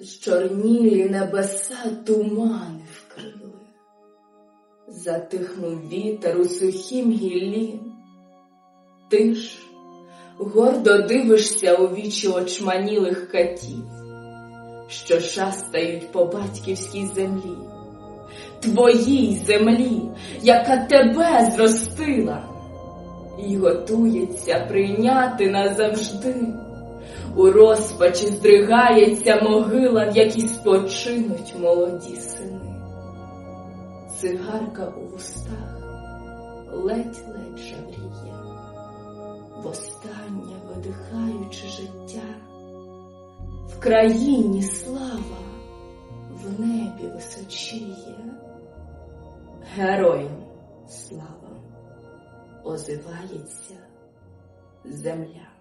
Зчорнілі небеса тумани вкрили, затихнув вітер у сухім гіллі. Ти ж гордо дивишся у вічі очманілих катів, що шастають по батьківській землі, твоїй землі, яка тебе зростила, і готується прийняти назавжди. У розпачі здригається могила, в якій спочинуть молоді сини. Цигарка у вустах ледь-ледь жавріє, востаннє видихаючи життя. В країні слава, в небі височіє. Героям слава озивається земля.